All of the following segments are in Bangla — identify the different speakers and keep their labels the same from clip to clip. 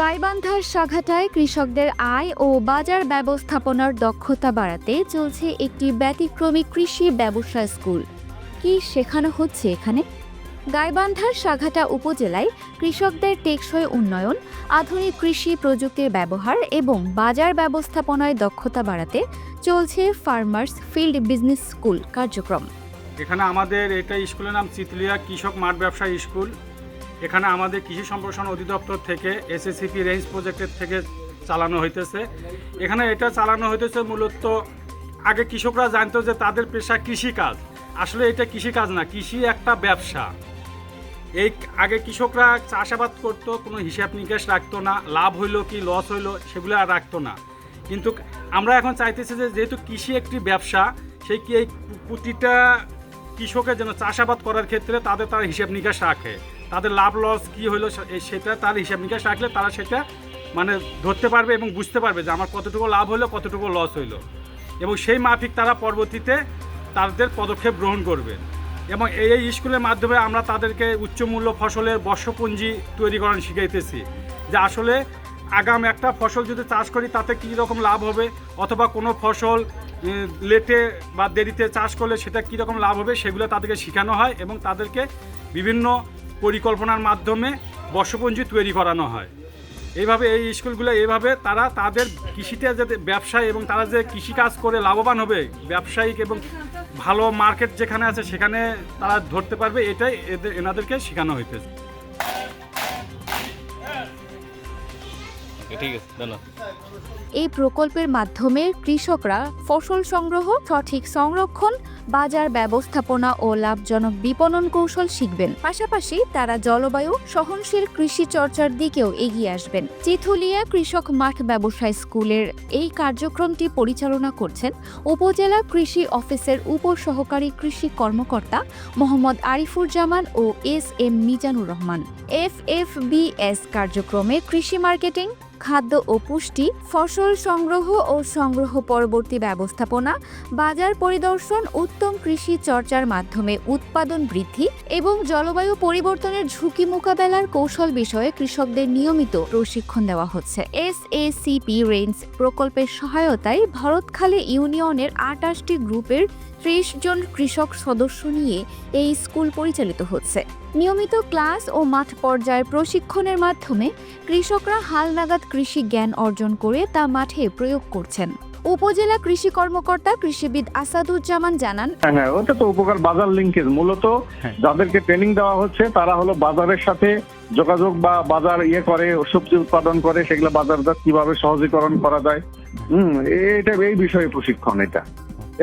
Speaker 1: গাইবান্ধার সাঘাটায় কৃষকদের আয় ও বাজার ব্যবস্থাপনার দক্ষতা বাড়াতে চলছে একটি ব্যতিক্রমী কৃষি ব্যবসা স্কুল। কি শেখানো হচ্ছে এখানে? গাইবান্ধার সাঘাটা উপজেলায় কৃষকদের টেকসই উন্নয়ন, আধুনিক কৃষি প্রযুক্তির ব্যবহার এবং বাজার ব্যবস্থাপনায় দক্ষতা বাড়াতে চলছে ফার্মার্স ফিল্ড বিজনেস স্কুল কার্যক্রম।
Speaker 2: এখানে আমাদের এটা স্কুলের নাম চিতলিয়া কৃষক মাঠ ব্যবসা স্কুল। এখানে আমাদের কৃষি সম্প্রসারণ অধিদপ্তর থেকে এসএসসিপি রেঞ্জ প্রজেক্টের থেকে চালানো হইতেছে। এখানে এটা চালানো হইতেছে মূলত, আগে কৃষকরা জানতো যে তাদের পেশা কৃষিকাজ। আসলে এটা কৃষিকাজ না, কৃষি একটা ব্যবসা। এই আগে কৃষকরা চাষাবাদ করতো, কোনো হিসাব নিকাশ রাখতো না, লাভ হইল কি লস হইল, সেগুলো আর রাখতো না। কিন্তু আমরা এখন চাইতেছি যে যেহেতু কৃষি একটি ব্যবসা, সেই কি এই প্রতিটা কৃষকের যেন চাষাবাদ করার ক্ষেত্রে তাদের তারা হিসাব নিকাশ রাখে। তাদের লাভ লস কী হলো সেটা তার হিসাব নিকাশ রাখলে তারা সেটা মানে ধরতে পারবে এবং বুঝতে পারবে যে আমার কতটুকু লাভ হলো কতটুকু লস হইল। এবং সেই মাফিক তারা পরবর্তীতে তাদের পদক্ষেপ গ্রহণ করবে। এবং এই স্কুলের মাধ্যমে আমরা তাদেরকে উচ্চমূল্য ফসলের বর্ষপুঞ্জি তৈরি করানো শিখাইতেছি যে আসলে আগাম একটা ফসল যদি চাষ করি, তাতে কী রকম লাভ হবে? অথবা কোনো ফসল লেটে বা দেরিতে চাষ করলে সেটা কী রকম লাভ হবে? সেগুলো তাদেরকে শেখানো হয় এবং তাদেরকে বিভিন্ন পরিকল্পনার মাধ্যমে বর্ষপঞ্জি তৈরি করানো হয়। এইভাবে এই স্কুলগুলো এইভাবে তারা তাদের কৃষিতে যাতে ব্যবসায় এবং তারা যে কৃষিকাজ করে লাভবান হবে, ব্যবসায়িক এবং ভালো মার্কেট যেখানে আছে সেখানে তারা ধরতে পারবে, এটাই এদের, এনাদেরকে শেখানো হইতেছে।
Speaker 1: এই প্রকল্পের মাধ্যমে কৃষকরা ফসল সংগ্রহ, সঠিক সংরক্ষণ, বাজার ব্যবস্থাপনা ও লাভজনক বিপণন কৌশল শিখবেন। পাশাপাশি তারা জলবায়ু, সহনশীল কৃষি চর্চার দিকেও এগিয়ে আসবেন। চিথুলিয়া কৃষক মাঠ ব্যবসায় স্কুলের এই কার্যক্রমটি পরিচালনা করছেন উপজেলা কৃষি অফিসের উপসহকারী কৃষি কর্মকর্তা মোহাম্মদ আরিফুর জামান ও S M Mizanur Rahman. F F BS কার্যক্রমে কৃষি মার্কেটিং খাদ্য ও পুষ্টি, ফসল সংগ্রহ ও সংগ্রহ পরবর্তী ব্যবস্থাপনা, বাজার পরিদর্শন, উত্তম কৃষি চর্চার মাধ্যমে উৎপাদন বৃদ্ধি এবং জলবায়ু পরিবর্তনের ঝুঁকি মোকাবেলার কৌশল বিষয়ে কৃষকদের নিয়মিত প্রশিক্ষণ দেওয়া হচ্ছে। এস এসিপি রেঞ্জ প্রকল্পের সহায়তায় ভরতখালী ইউনিয়নের আটাশটি গ্রুপের ত্রিশ জন কৃষক সদস্য নিয়ে এই স্কুল পরিচালিত হচ্ছে। নিয়মিত ক্লাস ও মাঠ পর্যায়ের প্রশিক্ষণের মাধ্যমে কৃষকরা হালনাগাদ কৃষি জ্ঞান অর্জন করে তা মাঠে প্রয়োগ করছেন। উপজেলা কৃষি কর্মকর্তা কৃষিবিদ আসাদুজ্জামান জানান
Speaker 3: হ্যাঁ হ্যাঁ ওটা তো উপকার বাজার লিঙ্কেজ মূলত যাদেরকে ট্রেনিং দেওয়া হচ্ছে তারা হলো বাজারের সাথে যোগাযোগ বা বাজার ইয়ে করে সবজি উৎপাদন করে সেগুলো বাজারজাত কীভাবে সহজীকরণ করা যায়। হম এটা এই বিষয়ে প্রশিক্ষণ এটা।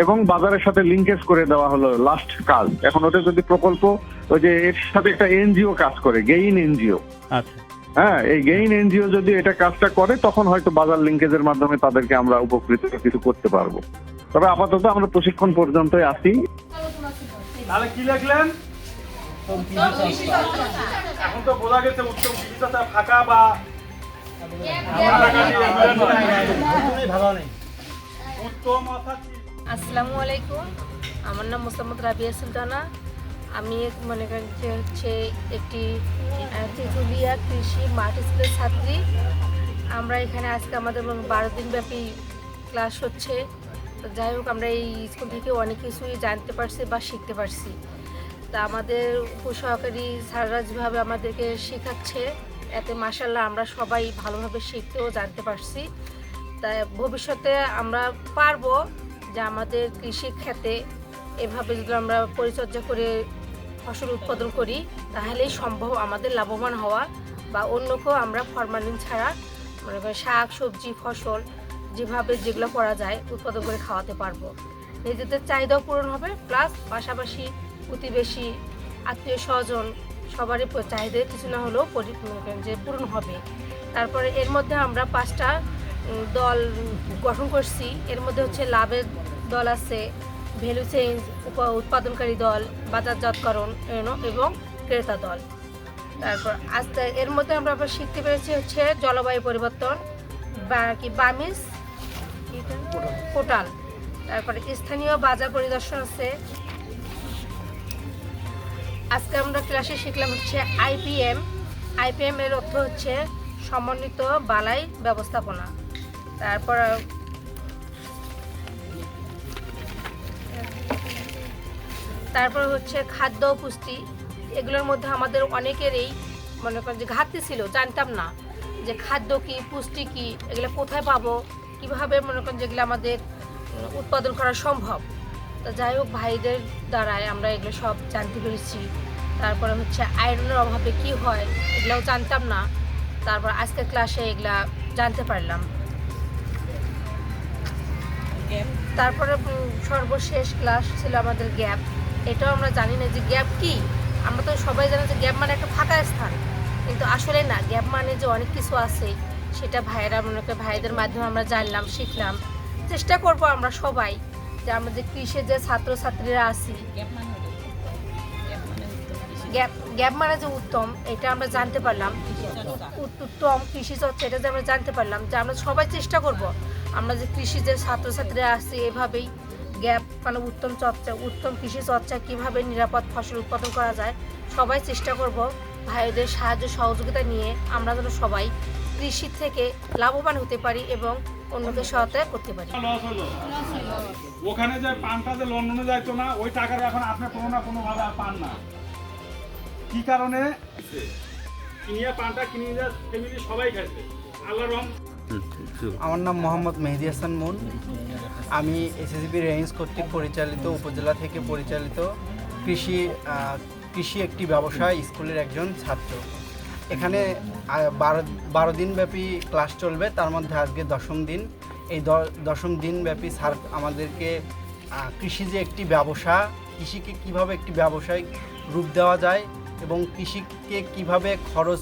Speaker 3: এবং বাজারের সাথে লিঙ্কেজ করে দেওয়া হলো লাস্ট কাজ। এখন ওটা যদি প্রকল্প ওই যে এর সাথে একটা এনজিও কাজ করে গেইন এনজিও
Speaker 4: আচ্ছা।
Speaker 3: হ্যাঁ এই গেইন এনজিও যদি এটা কাজটা করে তখন হয়তো বাজার লিঙ্কেজের মাধ্যমে তাদেরকে আমরা উপকৃত কিছু করতে পারব। তবে আপাতত আমরা প্রশিক্ষণ পর্যন্তই আসি
Speaker 2: তাহলে কি লিখলেন? এখন তো বোঝা গেছে উত্তম ফাঁকা বা উত্তম অর্থাৎ কি?
Speaker 5: আসসালামু আলাইকুম। আমার নাম মোসাম্মদ রাবিয়া সুলতানা। আমি মনে করেন যে হচ্ছে একটি তেঁতুলিয়া কৃষি মাঠ স্কুলের ছাত্রী। আমরা এখানে আজকে আমাদের বারো দিনব্যাপী ক্লাস হচ্ছে। যাই হোক, আমরা এই স্কুল থেকে অনেক কিছুই জানতে পারছি বা শিখতে পারছি। তা আমাদের উপসহকারী স্যাররা যেভাবে আমাদেরকে শেখাচ্ছে, এতে মাসাল্লাহ আমরা সবাই ভালোভাবে শিখতেও জানতে পারছি। তাই ভবিষ্যতে আমরা পারব। যে আমাদের কৃষি ক্ষেতে এভাবে যদি আমরা পরিচর্যা করে ফসল উৎপাদন করি, তাহলেই সম্ভব আমাদের লাভবান হওয়া বা অন্যকেও আমরা ফরমালিন ছাড়া মনে করেন শাক, সবজি, ফসল যেভাবে যেগুলো করা যায় উৎপাদন করে খাওয়াতে পারব। নিজেদের চাহিদাও পূরণ হবে প্লাস পাশাপাশি প্রতিবেশী, আত্মীয় স্বজন সবারই চাহিদা কিছু না হলেও যে পূরণ হবে। তারপরে এর মধ্যে আমরা পাঁচটা দল গঠন করছি। এর মধ্যে হচ্ছে লাভের দল আছে ভ্যালু চেঞ্জ উৎপাদনকারী দল, বাজারজাতকরণ এবং ক্রেতা দল। তারপর আস্তে, এর মধ্যে আমরা আবার শিখতে পেরেছি হচ্ছে জলবায়ু পরিবর্তন, বা কি বামিস পোর্টাল। তারপরে স্থানীয় বাজার পরিদর্শন আছে। আজকে আমরা ক্লাসে শিখলাম হচ্ছে আইপিএম আইপিএম এর অর্থ হচ্ছে সমন্বিত বালাই ব্যবস্থাপনা। তারপর তারপর হচ্ছে খাদ্য পুষ্টি এগুলোর মধ্যে আমাদের অনেকেরই মনে করেন যে ঘাটতি ছিল জানতাম না যে খাদ্য কি পুষ্টি কি এগুলো কোথায় পাবো কীভাবে মনে করেন যেগুলো আমাদের উৎপাদন করা সম্ভব। তো যাই হোক ভাইদের দ্বারাই আমরা এগুলো সব জানতে পেরেছি। তারপরে হচ্ছে আয়রনের অভাবে কি হয় এগুলোও জানতাম না। তারপর আজকের ক্লাসে এগুলা জানতে পারলাম। তারপরে সর্বশেষ ক্লাস ছিল আমাদের গ্যাপ। এটাও আমরা জানি না যে গ্যাপ কি। আমরা তো সবাই জানি যে গ্যাপ মানে একটা ফাঁকা স্থান। কিন্তু আসলে না গ্যাপ মানে যে অনেক কিছু আছে সেটা ভাইয়েরা মনে করে ভাইদের মাধ্যমে আমরা জানলাম শিখলাম। চেষ্টা করব আমরা সবাই যে আমরা যে কৃষি যে ছাত্রছাত্রীরা আছি গ্যাপ গ্যাপ মানে যে উত্তম এটা আমরা জানতে পারলাম। উত- উত্তম কৃষি চর্চা এটা যে আমরা জানতে পারলাম যে আমরা সবাই চেষ্টা করব আমরা যে কৃষি যে ছাত্রছাত্রীরা আছি এভাবেই গ্যাপ মানে উত্তম চর্চা উত্তম কৃষি চর্চা কীভাবে নিরাপদ ফসল উৎপাদন করা যায় সবাই চেষ্টা করব ভাইদের সাহায্য সহযোগিতা নিয়ে আমরা যেন সবাই কৃষি থেকে লাভবান হতে পারি এবং অন্যকে সহায়তা করতে পারি।
Speaker 2: ওখানে যে পানটা যে লন্ডনে যাইতো না ওই টাকাটা এখন আপনি কোনো না কোনো ভাবে আর পান না। কি কারণে? কিনিয়া পানটা কিনিয়ে যা ফ্যামিলি সবাই খাইছে। আল্লাহ রহম।
Speaker 4: আমার নাম মোহাম্মদ মেহেদি হাসান মুন আমি এসএসবি রেঞ্জ কর্তৃক পরিচালিত, উপজেলা থেকে পরিচালিত কৃষি কৃষি একটি ব্যবসা স্কুলের একজন ছাত্র। এখানে বারো বারো দিনব্যাপী ক্লাস চলবে, তার মধ্যে আজকে দশম দিন। এই দশম দিনব্যাপী স্যার আমাদেরকে কৃষি যে একটি ব্যবসা, কৃষিকে কীভাবে একটি ব্যবসায়িক রূপ দেওয়া যায় এবং কৃষিকে কীভাবে খরচ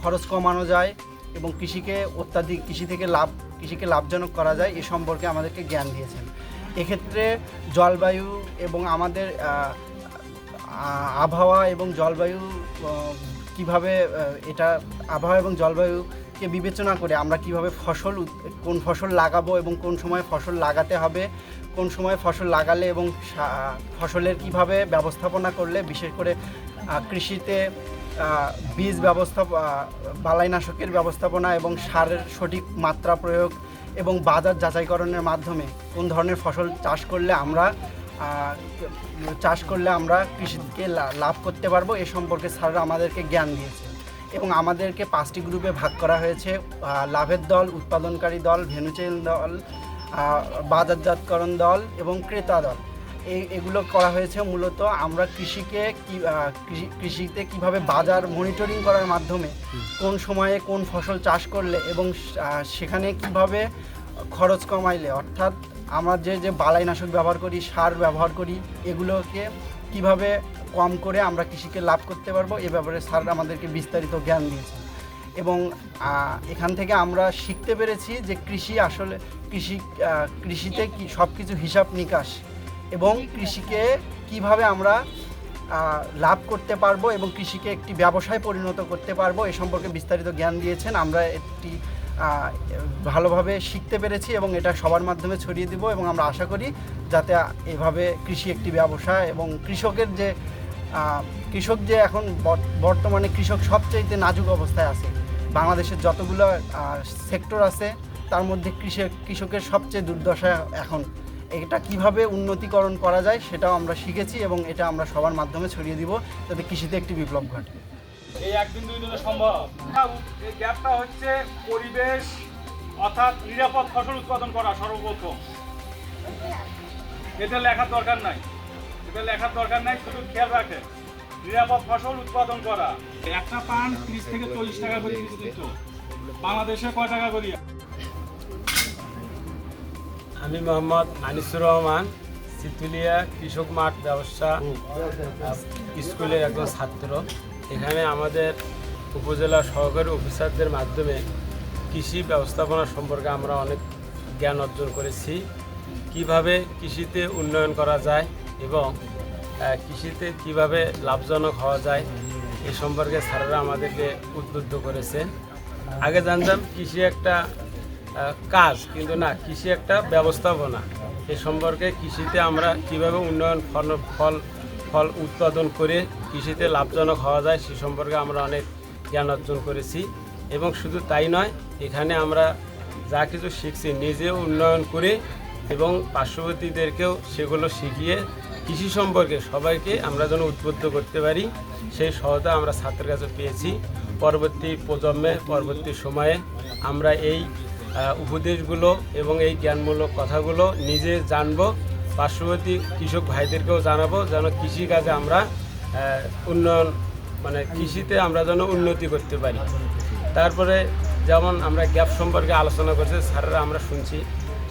Speaker 4: খরচ কমানো যায় এবং কৃষিকে অত্যাধিক, কৃষি থেকে লাভ, কৃষিকে লাভজনক করা যায় এ সম্পর্কে আমাদেরকে জ্ঞান দিয়েছেন। এক্ষেত্রে জলবায়ু এবং আমাদের আবহাওয়া এবং জলবায়ু কীভাবে এটা আবহাওয়া এবং জলবায়ুকে বিবেচনা করে আমরা কীভাবে ফসল কোন ফসল লাগাবো এবং কোন সময় ফসল লাগাতে হবে, কোন সময় ফসল লাগালে এবং ফসলের কীভাবে ব্যবস্থাপনা করলে, বিশেষ করে কৃষিতে বীজ ব্যবস্থা বালাইনাশকের ব্যবস্থাপনা এবং সারের সঠিক মাত্রা প্রয়োগ এবং বাজার যাচাইকরণের মাধ্যমে কোন ধরনের ফসল চাষ করলে আমরা চাষ করলে আমরা কৃষিকে লাভ করতে পারব এ সম্পর্কে স্যাররা আমাদেরকে জ্ঞান দিয়েছে। এবং আমাদেরকে পাঁচটি গ্রুপে ভাগ করা হয়েছে লাভের দল, উৎপাদনকারী দল ভেনুচেল দল বাজারজাতকরণ দল এবং ক্রেতা দল। এগুলো করা হয়েছে মূলত আমরা কৃষিকে কৃষিতে কীভাবে বাজার মনিটরিং করার মাধ্যমে কোন সময়ে কোন ফসল চাষ করলে এবং সেখানে কীভাবে খরচ কমাইলে, অর্থাৎ আমরা যে যে বালাইনাশক ব্যবহার করি, সার ব্যবহার করি, এগুলোকে কীভাবে কম করে আমরা কৃষিকে লাভ করতে পারব, এ ব্যাপারে স্যার আমাদেরকে বিস্তারিত জ্ঞান দিয়েছেন। এবং এখান থেকে আমরা শিখতে পেরেছি যে কৃষি আসলে, কৃষি কৃষিতে কি সব কিছু হিসাব নিকাশ এবং কৃষিকে কীভাবে আমরা লাভ করতে পারব এবং কৃষিকে একটি ব্যবসায় পরিণত করতে পারব এ সম্পর্কে বিস্তারিত জ্ঞান দিয়েছেন। আমরা একটি ভালোভাবে শিখতে পেরেছি এবং এটা সবার মাধ্যমে ছড়িয়ে দিব এবং আমরা আশা করি যাতে এভাবে কৃষি একটি ব্যবসা এবং কৃষকের যে কৃষক যে এখন বর- বর্তমানে কৃষক সবচাইতে নাজুক অবস্থায় আছে। বাংলাদেশের যতগুলো সেক্টর আছে, তার মধ্যে কৃষক কৃষকের সবচেয়ে দুর্দশা এখন। এটা কীভাবে উন্নতিকরণ করা যায় সেটাও আমরা শিখেছি এবং এটা আমরা সবার মাধ্যমে ছড়িয়ে দিব যাতে কৃষিতে একটি বিপ্লব ঘটে।
Speaker 2: এই একদিন দুই দিনে সম্ভব। এই গ্যাপটা হচ্ছে পরিবেশ অর্থাৎ নিরাপদ ফসল উৎপাদন করা সর্বপ্রথম। এটা লেখার দরকার নাই। এটা লেখার দরকার নাই, শুধু খেয়াল রাখে নিরাপদ ফসল উৎপাদন করা। একটা পান ত্রিশ থেকে চল্লিশ টাকা করে বাংলাদেশে কয় টাকা করি?
Speaker 6: আমি মোহাম্মদ আনিসুর রহমান, সিতুলিয়া কৃষক মাঠ ব্যবসা স্কুলের একজন ছাত্র। এখানে আমাদের উপজেলা সহকারী অফিসারদের মাধ্যমে কৃষি ব্যবস্থাপনা সম্পর্কে আমরা অনেক জ্ঞান অর্জন করেছি। কীভাবে কৃষিতে উন্নয়ন করা যায় এবং কৃষিতে কীভাবে লাভজনক হওয়া যায়, এ সম্পর্কে স্যারেরা আমাদেরকে উদ্বুদ্ধ করেছেন। আগে জানতাম কৃষি একটা কাজ, কিন্তু না, কৃষি একটা ব্যবস্থাপনা। এ সম্পর্কে কৃষিতে আমরা কীভাবে উন্নয়ন ফল ফল ফল উৎপাদন করে কৃষিতে লাভজনক হওয়া যায়, সে সম্পর্কে আমরা অনেক জ্ঞান অর্জন করেছি। এবং শুধু তাই নয়, এখানে আমরা যা কিছু শিখছি, নিজেও উন্নয়ন করে এবং পার্শ্ববর্তীদেরকেও সেগুলো শিখিয়ে কৃষি সম্পর্কে সবাইকে আমরা যেন উদ্বুদ্ধ করতে পারি, সেই সহায়তা আমরা ছাত্রের কাছে পেয়েছি। পরবর্তী প্রজন্মে, পরবর্তী সময়ে আমরা এই উপদেশগুলো এবং এই জ্ঞানমূলক কথাগুলো নিজে জানব, পার্শ্ববর্তী কৃষক ভাইদেরকেও জানাব যেন কৃষিকাজে আমরা উন্নয়ন মানে কৃষিতে আমরা যেন উন্নতি করতে পারি। তারপরে যেমন আমরা গ্যাপ সম্পর্কে আলোচনা করছি, স্যারেরা আমরা শুনছি,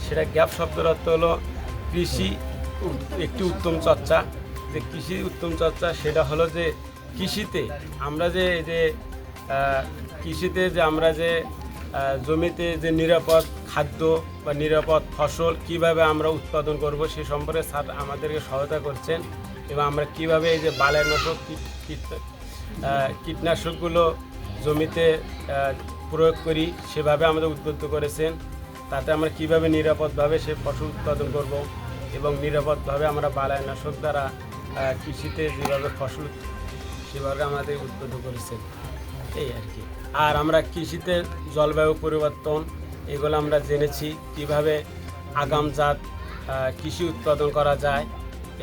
Speaker 6: সেটা গ্যাপ শব্দের অর্থ হলো কৃষি একটি উত্তম চর্চা। যে কৃষি উত্তম চর্চা সেটা হলো যে কৃষিতে আমরা যে যে কৃষিতে যে আমরা যে জমিতে যে নিরাপদ খাদ্য বা নিরাপদ ফসল কীভাবে আমরা উৎপাদন করব সে সম্পর্কে স্যার আমাদেরকে সহায়তা করছেন এবং আমরা কীভাবে এই যে বালাইনাশক কীট, কীট- কীটনাশকগুলো জমিতে প্রয়োগ করি সেভাবে আমাদের উদ্বুদ্ধ করেছেন। তাতে আমরা কীভাবে নিরাপদভাবে সে ফসল উৎপাদন করব এবং নিরাপদভাবে আমরা বালাইনাশক দ্বারা কৃষিতে যেভাবে ফসল সেভাবে আমাদের উদ্বুদ্ধ করেছেন। এই আর কি। আর আমরা কৃষিতে জলবায়ু পরিবর্তন, এগুলো আমরা জেনেছি, কীভাবে আগামজাত কৃষি উৎপাদন করা যায়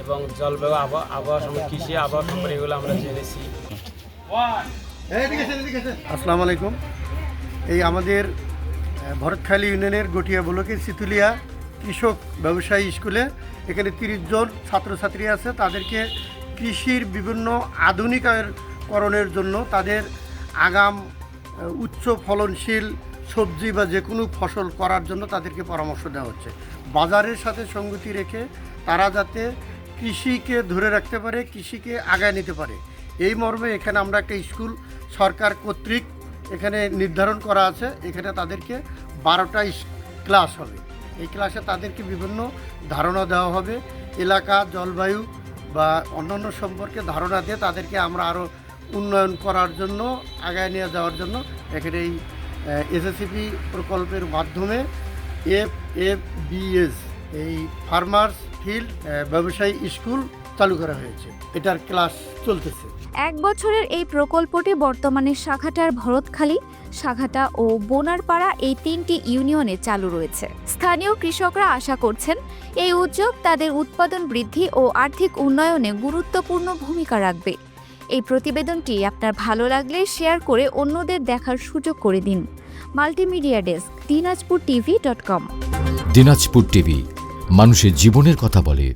Speaker 6: এবং জলবায়ু আবহাওয়া আবহাওয়া কৃষি আবহাওয়া সম্পর্কে এগুলো আমরা জেনেছি।
Speaker 7: আসসালামু আলাইকুম এই আমাদের ভরতখালী ইউনিয়নের গটিয়া ব্লকের সিতুলিয়া কৃষক ব্যবসায়ী স্কুলে এখানে তিরিশ জন ছাত্রছাত্রী আছে। তাদেরকে কৃষির বিভিন্ন আধুনিকায়করণের জন্য তাদের আগাম উচ্চ ফলনশীল সবজি বা যে কোনো ফসল করার জন্য তাদেরকে পরামর্শ দেওয়া হচ্ছে। বাজারের সাথে সঙ্গতি রেখে তারা যাতে কৃষিকে ধরে রাখতে পারে, কৃষিকে আগায় নিতে পারে। এই মর্মে এখানে আমরা একটা স্কুল সরকার কর্তৃক এখানে নির্ধারণ করা আছে। এখানে তাদেরকে বারোটা ক্লাস হবে। এই ক্লাসে তাদেরকে বিভিন্ন ধারণা দেওয়া হবে। এলাকা, জলবায়ু বা অন্যান্য সম্পর্কে ধারণা দিয়ে তাদেরকে আমরা আরও উন্নয়ন করার জন্য, আগায় নিয়ে যাওয়ার জন্য এখানে এই এসএসসিপি প্রকল্পের মাধ্যমে এফ এফ বিএস এই ফার্মার্স ফিল্ড ব্যবসায়ী স্কুল চালু করা হয়েছে। এটার ক্লাস চলতেছে।
Speaker 1: এক বছরের এই প্রকল্পটি বর্তমানে শাখাটার ভরতখালী, শাখাটা ও বোনারপাড়া এই তিনটি ইউনিয়নে চালু রয়েছে। স্থানীয় কৃষকরা আশা করছেন, এই উদ্যোগ তাদের উৎপাদন বৃদ্ধি ও আর্থিক উন্নয়নে গুরুত্বপূর্ণ ভূমিকা রাখবে। এই প্রতিবেদনটি আপনার ভালো লাগলে শেয়ার করে অন্যদের দেখার সুযোগ করে দিন। Multimedia desk, Dinajpur TV dot com.
Speaker 8: Dinajpur TV, মানুষের জীবনের কথা বলে।